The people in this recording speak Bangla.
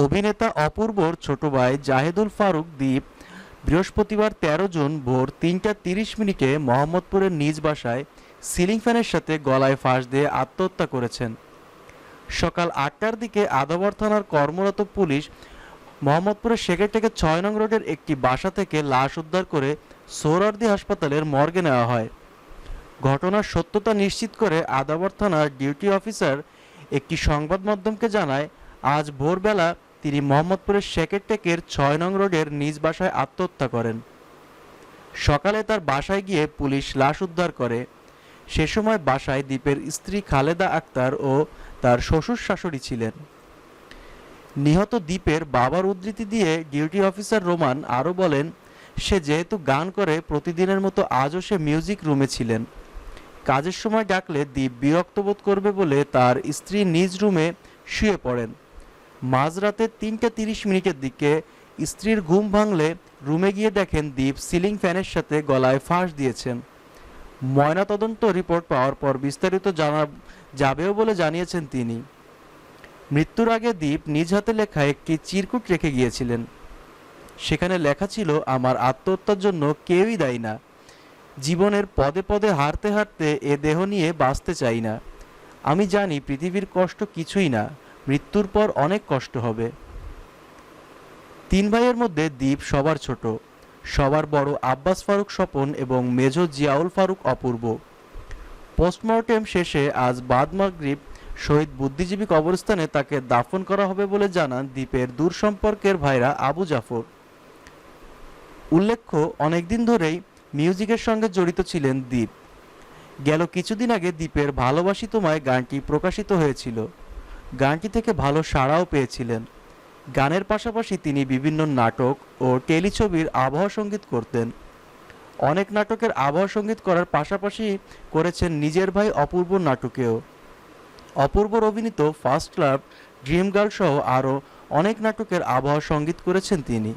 অভিনেতা অপূর্বর ছোট ভাই জাহেদুল ফারুক দ্বীপ বৃহস্পতিবার তেরো জুন ভোর তিনটা তিরিশ মিনিটে মোহাম্মদপুরের নিজ বাসায় সিলিং ফ্যানের সাথে গলায় ফাঁস দিয়ে আত্মহত্যা করেছেন। সকাল আটটার দিকে আদাবর থানার কর্মরত পুলিশ মোহাম্মদপুরের সেক্রেটারিকে ছয় নং রোডের একটি বাসা থেকে লাশ উদ্ধার করে সোহরার্দি হাসপাতালের মর্গে নেওয়া হয়। ঘটনার সত্যতা নিশ্চিত করে আদাবর থানার ডিউটি অফিসার একটি সংবাদ মাধ্যমকে জানায় আজ ভোরবেলা তিনি মোহাম্মদপুরের সেকেরটেকের ছয় নং রোডের নিজ বাসায় আত্মহত্যা করেন। সকালে তার বাসায় গিয়ে পুলিশ লাশ উদ্ধার করে। সে সময় বাসায় দ্বীপের স্ত্রী খালেদা আক্তার ও তার শ্বশুর শাশুড়ি ছিলেন। নিহত দ্বীপের বাবার উদ্ধৃতি দিয়ে ডিউটি অফিসার রোমান আরও বলেন, সে যেহেতু গান করে, প্রতিদিনের মতো আজও সে মিউজিক রুমে ছিলেন। কাজের সময় ডাকলে দ্বীপ বিরক্ত বোধ করবে বলে তার স্ত্রী নিজ রুমে শুয়ে পড়েন। মাঝরাতে তিনটা তিরিশ মিনিটের দিকে স্ত্রীর ঘুম ভাঙলে রুমে গিয়ে দেখেন দীপ সিলিং ফ্যানের সাথে গলায় ফাঁস দিয়েছেন। ময়নাতদন্ত রিপোর্ট পাওয়ার পর বিস্তারিত জানা যাবেও বলে জানিয়েছেন তিনি। মৃত্যুর আগে দীপ নিজ হাতে লেখা একটি চিরকুট রেখে গিয়েছিলেন। সেখানে লেখা ছিল, আমার আত্মহত্যার জন্য কেউই দায়ী না। জীবনের পদে পদে হারতে হারতে এ দেহ নিয়ে বাঁচতে চাই না। আমি জানি পৃথিবীর কষ্ট কিছুই না। মৃত্যুর পর অনেক কষ্ট হবে। তিন ভাইয়ের মধ্যে দ্বীপ সবার ছোট। সবার বড় আব্বাস ফারুক স্বপন এবং মেজ জিয়াউল ফারুক অপূর্ব। পোস্টমর্টেম শেষে আজ বাদ মাগরিব শহীদ বুদ্ধিজীবী কবরস্থানে তাকে দাফন করা হবে বলে জানান দ্বীপের দূর সম্পর্কের ভাইরা আবু জাফর। উল্লেখ্য, অনেকদিন ধরেই মিউজিকের সঙ্গে জড়িত ছিলেন দ্বীপ। গেল কিছুদিন আগে দ্বীপের ভালোবাসি তোমায় গানটি প্রকাশিত হয়েছিল। গানটি থেকে ভালো সাড়াও পেয়েছিলেন। গানের পাশাপাশি তিনি বিভিন্ন নাটক ও টেলিছবির আবহাওয়া সংগীত করতেন। অনেক নাটকের আবহাওয়া সংগীত করার পাশাপাশি করেছেন নিজের ভাই অপূর্ব নাটকেও। অপূর্বর অভিনীত ফার্স্ট ক্লাব ড্রিম গার্ল সহ আরও অনেক নাটকের আবহাওয়া সংগীত করেছেন তিনি।